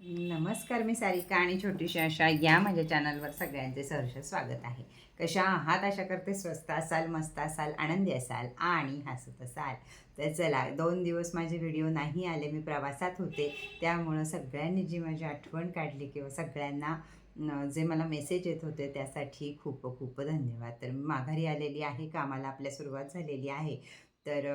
नमस्कार मी सारिका आणि छोटीशी अशा या माझ्या चॅनलवर सगळ्यांचे सहर्ष स्वागत आहे. कशा आहात? आशा करते स्वस्त असाल मस्त असाल आनंदी असाल आणि हसत असाल. तर चला दोन दिवस माझे व्हिडिओ नाही आले मी प्रवासात होते. त्यामुळं सगळ्यांनी जी माझी आठवण काढली किंवा सगळ्यांना जे मला मेसेज येत होते त्यासाठी खूप खूप धन्यवाद. तर मी माघारी आलेली आहे कामाला आपल्या सुरुवात झालेली आहे. तर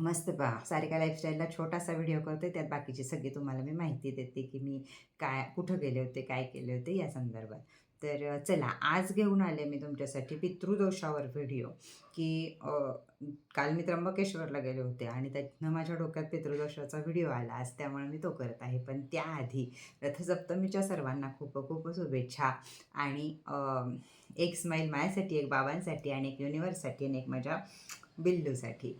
मस्त पहा सारिका लाईफस्टाईलला छोटासा व्हिडिओ करते त्यात बाकीची सगळी तुम्हाला मी माहिती देते की मी काय कुठं गेले होते काय केले होते या संदर्भात. तर चला आज घेऊन आले मी तुमच्यासाठी पितृदोषावर व्हिडिओ की काल मी त्र्यंबकेश्वरला गेले होते आणि त्यातनं माझ्या डोक्यात पितृदोषाचा व्हिडिओ आला. आज त्यामुळे मी तो करत आहे. पण त्याआधी रथसप्तमीच्या सर्वांना खूप खूप शुभेच्छा आणि एक स्माईल माझ्यासाठी एक बाबांसाठी आणि एक युनिवर्ससाठी आणि एक माझ्या बिल्लूसाठी.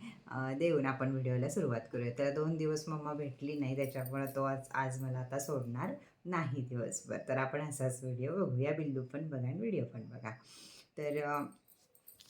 देऊन आपण व्हिडिओला सुरुवात करूया. तर दोन दिवस मम्मा भेटली नाही त्याच्यामुळं तो आज आज मला आता सोडणार नाही दिवसभर. तर आपण असाच व्हिडिओ बघूया. बिल्लू पण बघा आणि व्हिडिओ पण बघा. तर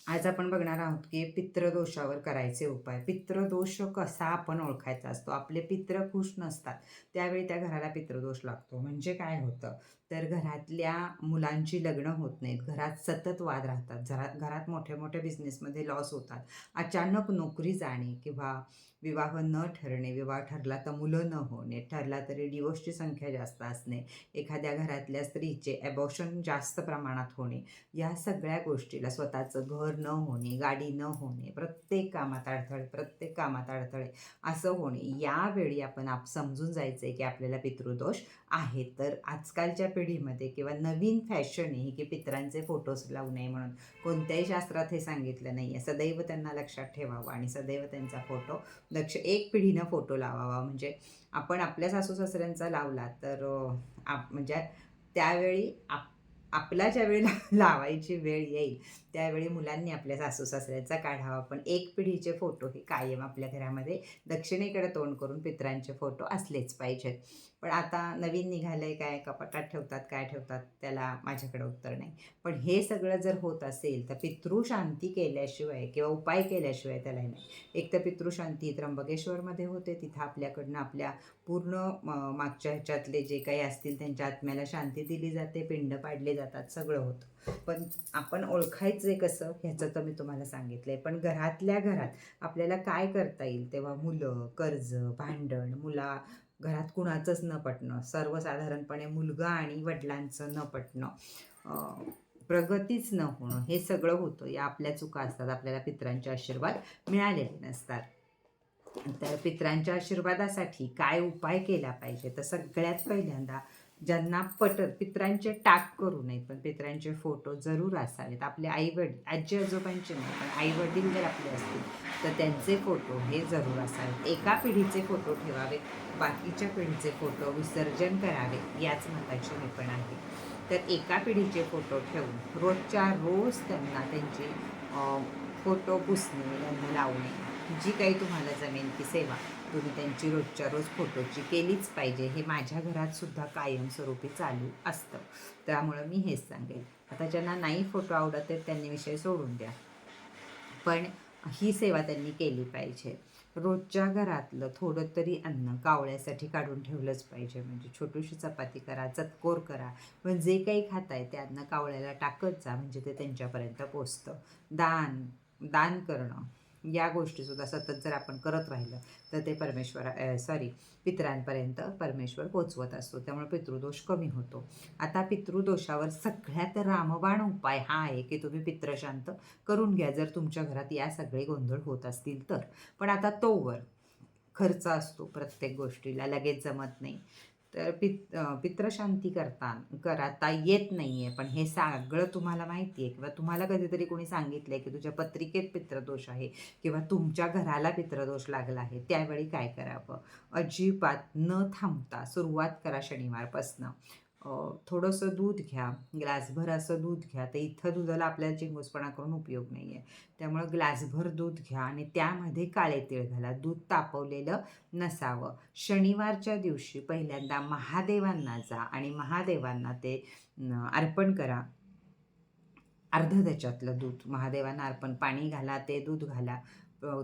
आज आपण बघणार आहोत की पित्रदोषावर करायचे उपाय. पित्रदोष कसा आपण ओळखायचा असतो? आपले पित्र खुश नसतात. त्यावेळी त्या घराला पित्रदोष लागतो. म्हणजे काय होतं? तर घरातल्या मुलांची लग्न होत नाहीत. घरात सतत वाद राहतात. घरात घरात मोठ्या मोठ्या बिझनेसमध्ये लॉस होतात. अचानक नोकरी जाणे किंवा विवाह न ठरणे विवाह ठरला तर मुलं न होणे ठरला तरी डिवोर्सची संख्या जास्त असणे एखाद्या घरातल्या स्त्रीचे ॲबॉशन जास्त प्रमाणात होणे या सगळ्या गोष्टीला स्वतःचं घर न होणे गाडी न होणे प्रत्येक कामात अडथळे प्रत्येक कामात अडथळे असं होणे यावेळी आपण आप समजून जायचं आहे की आपल्याला पितृदोष आहे तर आजकालच्या पिढीमध्ये किंवा नवीन फॅशन आहे की पित्रांचे फोटोज लावू नये म्हणून कोणत्याही शास्त्रात हे सांगितलं नाही आहे सदैव त्यांना लक्षात ठेवावं आणि सदैव त्यांचा फोटो लक्ष एक पिढीनं फोटो लावावा. म्हणजे आपण आपल्या सासू सासऱ्यांचा लावला तर आप म्हणजे त्यावेळी आप आपला ज्यावेळी लावायची वेळ येईल त्यावेळी मुलांनी आपल्या सासू सासऱ्यांचा काढावा. पण एक पिढीचे फोटो हे कायम आपल्या घरामध्ये दक्षिणेकडे तोंड करून पित्रांचे फोटो असलेच पाहिजेत. पण आता नवीन निघालंय काय? कपाटात ठेवतात काय ठेवतात? त्याला माझ्याकडे उत्तर नाही. पण हे सगळं जर होत असेल तर पितृशांती केल्याशिवाय किंवा उपाय केल्याशिवाय त्याला नाही. एक तर पितृशांती त्र्यंबकेश्वरमध्ये होते. तिथं आपल्याकडनं आपल्या पूर्ण मागच्या ह्याच्यातले जे काही असतील त्यांच्या आत्म्याला शांती दिली जाते. पिंड पाडले जातात. सगळं होतं. पण आपण ओळखायचं कसं? ह्याचं तर मी तुम्हाला सांगितलं आहे पण घरातल्या घरात आपल्याला काय करता येईल? तेव्हा मुलं कर्ज भांडण मुला घरात कुणाचंच न पटणं सर्वसाधारणपणे मुलगा आणि वडिलांचं न पटणं प्रगतीच न होणं हे सगळं होतं. या आपल्या चुका असतात. आपल्याला पित्रांचे आशीर्वाद मिळालेले नसतात. तर पित्रांच्या आशीर्वादासाठी काय उपाय केला पाहिजे? तर सगळ्यात पहिल्यांदा ज्यांना पटत पित्रांचे टाक करू नये पण पित्रांचे फोटो जरूर असावेत. आपले आईवडील आजी आजोबांचे नाही पण आईवडील जर आपले असतील तर त्यांचे फोटो हे जरूर असावेत. एका पिढीचे फोटो ठेवावे बाकीच्या पिढीचे फोटो विसर्जन करावे याच मताची मी पण आहे. तर एका पिढीचे फोटो ठेवून रोजच्या रोज त्यांना त्यांचे फोटो पुसणे त्यांना लावणे जी काही तुम्हाला जमेल ती सेवा. तुम्ही त्यांची रोजच्या रोज फोटोची केलीच पाहिजे. हे माझ्या घरात सुद्धा कायमस्वरूपी चालू असतं. त्यामुळं मी हेच सांगेल. आता ज्यांना नाही फोटो आवडत आहेत त्यांनी विषय सोडून द्या. पण ही सेवा त्यांनी केली पाहिजे. रोजच्या घरातलं थोडं तरी अन्न कावळ्यासाठी काढून ठेवलंच पाहिजे. म्हणजे छोटीशी चपाती करा चतकोर करा. पण जे काही खाताय ते अन्न कावळ्याला टाकत जा. म्हणजे ते त्यांच्यापर्यंत पोचतं. दान दान करणं. या गोष्टीसुद्धा सतत जर आपण करत राहिलं तर ते परमेश्वरा सॉरी पितरांपर्यंत परमेश्वर पोचवत असतो. त्यामुळे पितृदोष कमी होतो. आता पितृदोषावर सगळ्यात रामबाण उपाय हा आहे की तुम्ही पित्रशांत करून घ्या. जर तुमच्या घरात या सगळे गोंधळ होत असतील तर. पण आता तोवर खर्च असतो प्रत्येक गोष्टीला. लगेच जमत नाही. तर पित पित्रशांती करता करता येत नाही आहे पण हे सगळं तुम्हाला माहिती आहे किंवा तुम्हाला कधीतरी कोणी सांगितलं आहे की तुझ्या पत्रिकेत पित्रदोष आहे किंवा तुमच्या घराला पित्रदोष लागला आहे त्यावेळी काय करावं? अजिबात न थांबता सुरुवात करा शनिवारपासनं. थोडंसं दूध घ्या ग्लासभर असं दूध घ्या. तर इथं दुधाला आपल्याला चिंगूसपणा करून उपयोग नाही आहे त्यामुळं ग्लासभर दूध घ्या आणि त्यामध्ये काळे तीळ घाला. दूध तापवलेलं नसावं. शनिवारच्या दिवशी पहिल्यांदा महादेवांना जा आणि महादेवांना ते अर्पण करा. अर्ध त्याच्यातलं दूध. महादेवांना अर्पण. पाणी घाला ते दूध घाला.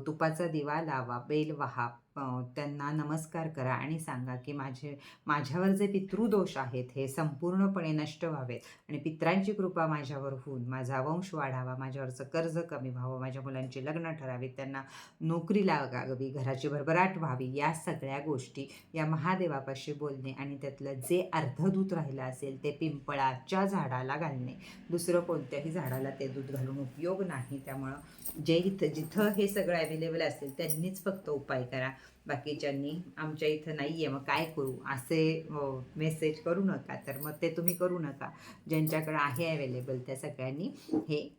तुपाचा दिवा लावा बेल वहा. त्यांना नमस्कार करा आणि सांगा की माझे माझ्यावर जे पितृदोष आहेत हे संपूर्णपणे नष्ट व्हावेत. आणि पित्रांची कृपा माझ्यावर होऊन माझा वंश वाढावा माझ्यावरचं कर्ज कमी व्हावं माझ्या मुलांची लग्न ठरावीत त्यांना नोकरी लागावी घराची भरभराट व्हावी या सगळ्या गोष्टी या महादेवापाशी बोलणे आणि त्यातलं जे अर्धदूत राहिलं असेल ते पिंपळाच्या झाडाला घालणे. दुसरं कोणत्याही झाडाला ते दूध घालून उपयोग नाही. त्यामुळं जे इथं जिथं हे सगळं अवेलेबल असेल त्यांनीच फक्त उपाय करा. बाकीच्यांनी आमच्या इथं नाही आहे मग काय करू? असे हो, मेसेज करू नका. तर मग ते तुम्ही करू नका. ज्यांच्याकडे आहे अवेलेबल त्या सगळ्यांनी हे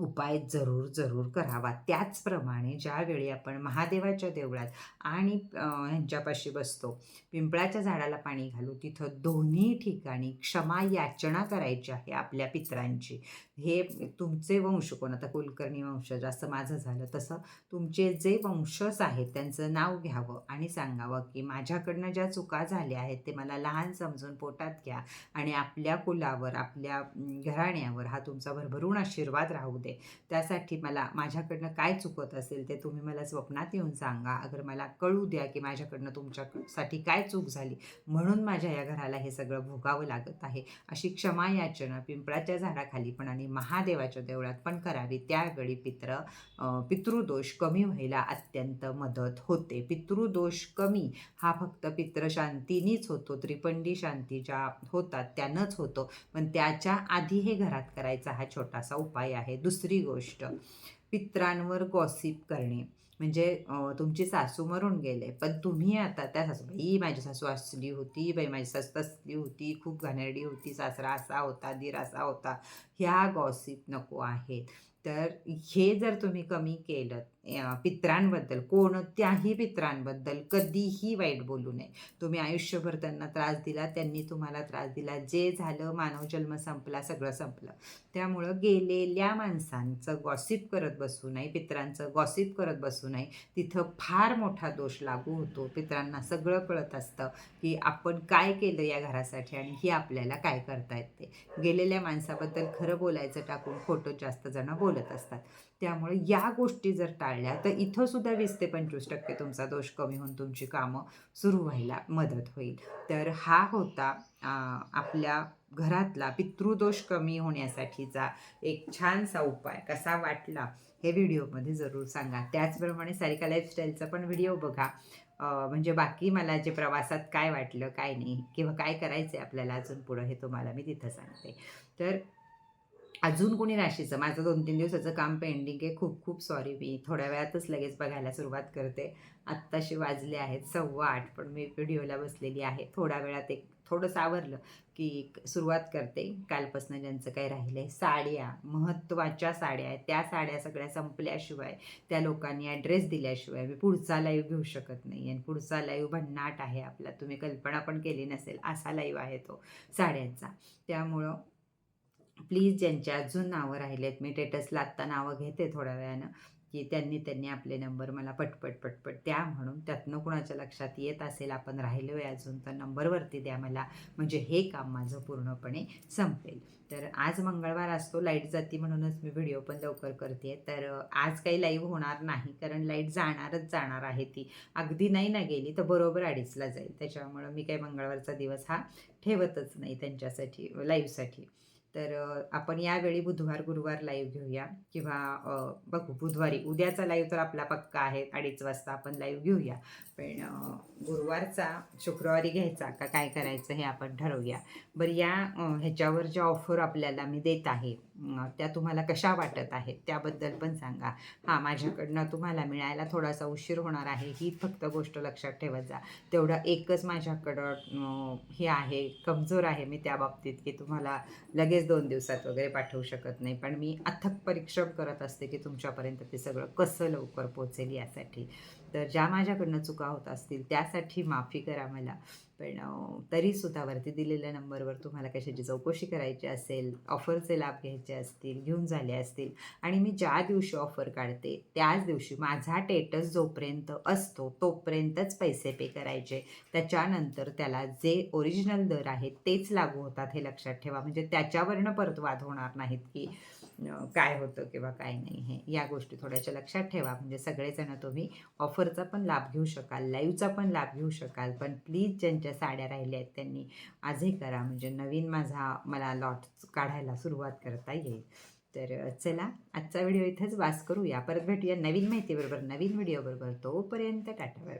उपाय जरूर जरूर करावा. त्याचप्रमाणे ज्यावेळी आपण महादेवाच्या देवळात आणि ह्यांच्यापाशी बसतो पिंपळाच्या झाडाला पाणी घालू तिथं दोन्ही ठिकाणी क्षमा याचना करायची आहे आपल्या पित्रांची. हे तुमचे वंश कोण? आता कुलकर्णी वंशज असं माझं झालं तसं. तुमचे जे वंशज आहेत त्यांचं नाव घ्यावं आणि सांगावं की माझ्याकडनं ज्या चुका झाल्या आहेत ते मला लहान समजून पोटात घ्या आणि आपल्या कुलावर आपल्या घराण्यावर हा तुमचा भरभरून आशीर्वाद राहू दे. त्यासाठी मला माझ्याकडनं काय चुकत असेल ते तुम्ही मला स्वप्नात येऊन सांगा. अगर मला कळू द्या की माझ्याकडनं तुमच्यासाठी काय चूक झाली म्हणून माझ्या या घराला हे सगळं भोगावं लागत आहे. अशी क्षमा याचना पिंपळाच्या झाडाखाली पण आणि महादेवाच्या देवळात पण करावी. त्यावेळी पित्र पितृदोष कमी व्हायला अत्यंत मदत होते. पितृदोष कमी हा फक्त पित्रशांतीनीच होतो. त्रिपंडी शांती ज्या होतात त्यानंच होतो. पण त्याच्या आधी हे घरात करायचा हा छोटासा उपाय आहे. दुसरा दुसरी गोष्ट पित्रांवर गॉसिप करणे. म्हणजे तुमची सासू मरून गेले पण तुम्ही आता त्या सासू बाई माझी सासू असली होती बाई माझी सासू तसली होती खूप घाणेरडी होती सासरा असा होता दीर असा होता. ह्या गॉसिप नको आहेत. तर हे जर तुम्ही कमी केलं पित्रांबद्दल कोणत्याही पित्रांबद्दल कधीही वाईट बोलू नये. तुम्ही आयुष्यभर त्यांना त्रास दिला त्यांनी तुम्हाला त्रास दिला. जे झालं मानव जन्म संपला सगळं संपलं. त्यामुळं गेलेल्या माणसांचं गॉसिप करत बसू नये पित्रांचं गॉसिप करत बसू नये. तिथं फार मोठा दोष लागू होतो. पित्रांना सगळं कळत असतं की आपण काय केलं या घरासाठी आणि ही आपल्याला काय करता येते. गेलेल्या माणसाबद्दल खरं बोलायचं टाकून खोटं जास्त जण बोलत असतात. त्यामुळे या गोष्टी जर टाळल्या. तर इथं सुद्धा वीस ते पंचवीस टक्के तुमचा दोष कमी होऊन तुमची कामं सुरू व्हायला मदत होईल. तर हा होता आपल्या घरातला पितृदोष कमी होण्यासाठीचा एक छानसा उपाय. कसा वाटला हे व्हिडिओमध्ये जरूर सांगा. त्याचप्रमाणे सारिका लाईफस्टाईलचा पण व्हिडिओ बघा. म्हणजे बाकी मला जे प्रवासात काय वाटलं काय नाही किंवा काय करायचं आहे आपल्याला अजून पुढं हे तुम्हाला मी तिथं सांगते. तर अजून कोणी राशीचं? माझं दोन तीन दिवसाचं काम पेंडिंग आहे. खूप खूप सॉरी मी. थोड्या वेळातच लगेच बघायला सुरुवात करते. आत्ताशी वाजले आहेत सव्वा आठ पण मी व्हिडिओला बसलेली आहे. थोड्या वेळात एक थोडंसं आवरलं की सुरुवात करते. कालपासून ज्यांचं काही राहिलं आहे साड्या महत्त्वाच्या साड्या आहेत. त्या साड्या सगळ्या संपल्याशिवाय त्या लोकांनी ॲड्रेस दिल्याशिवाय मी पुढचा लाईव्ह घेऊ शकत नाही. आणि पुढचा लाईव्ह भन्नाट आहे आपला. तुम्ही कल्पना पण केली नसेल. असा लाईव्ह आहे तो साड्यांचा. त्यामुळं प्लीज ज्यांची अजून नावं राहिलेत मी टेटसला आत्ता नावं घेते थोड्या वेळानं की त्यांनी त्यांनी आपले नंबर मला पटपट पटपट द्या म्हणून. त्यातनं कुणाच्या लक्षात येत असेल आपण राहिलो आहे अजून तर नंबरवरती द्या मला. म्हणजे हे काम माझं पूर्णपणे संपेल. तर आज मंगळवार असतो लाइट जाती म्हणूनच मी व्हिडिओ पण लवकर करते तर आज काही लाईव्ह होणार नाही कारण लाइट जाणारच जाणार आहे ती. अगदी नाही ना गेली तर बरोबर अडीचला जाईल. त्याच्यामुळं मी काही मंगळवारचा दिवस हा ठेवतच नाही त्यांच्यासाठी लाईव्हसाठी तर आपण यावेळी बुधवार गुरुवार लाईव्ह घेऊया. किंवा बघू बुधवारी उद्याचा लाईव्ह तर आपला पक्का आहे अडीच वाजता आपण लाईव्ह घेऊया. पण गुरुवारचा शुक्रवारी घ्यायचा का काय करायचं हे आपण ठरवूया. बरं या ह्याच्यावर ज्या ऑफर आपल्याला मी देत आहे त्या तुम्हाला कशा वाटत आहेत त्याबद्दल पण सांगा. हां माझ्याकडनं तुम्हाला मिळायला थोडासा उशीर होणार आहे ही फक्त गोष्ट लक्षात ठेवत जा. तेवढं एकच माझ्याकडं हे आहे कमजोर आहे मी त्या बाबतीत की तुम्हाला लगेच दोन दिवसात वगैरे पाठवू शकत नाही. पण मी अथक परिश्रम करत असते की तुमच्यापर्यंत ते सगळं कसं लवकर पोचेल यासाठी. तर ज्या माझ्याकडनं चुका होत असतील त्यासाठी माफी करा मला. पण तरीसुद्धा वरती दिलेल्या नंबरवर तुम्हाला कशाची चौकशी करायची असेल ऑफरचे लाभ घ्यायचे असतील घेऊन झाले असतील आणि मी ज्या दिवशी ऑफर काढते त्याच दिवशी माझा टेटस जोपर्यंत असतो तोपर्यंतच पैसे पे करायचे. त्याच्यानंतर त्याला जे ओरिजिनल दर आहेत तेच लागू होतात हे लक्षात ठेवा. म्हणजे त्याच्यावरनं परत वाद होणार नाहीत की काय होतं किंवा काय नाही हे या गोष्टी थोड्याशा लक्षात ठेवा. म्हणजे सगळेजण तुम्ही ऑफरचा पण लाभ घेऊ शकाल लाईव्हचा पण लाभ घेऊ शकाल पण प्लीज ज्यांच्या साड्या राहिल्या आहेत त्यांनी आजही करा. म्हणजे नवीन माझा मला लॉट काढायला सुरुवात करता येईल. तर चला आजचा व्हिडिओ इथंच वास करूया. परत भेटूया नवीन माहितीबरोबर नवीन व्हिडिओबरोबर. तोपर्यंत टाटा बाय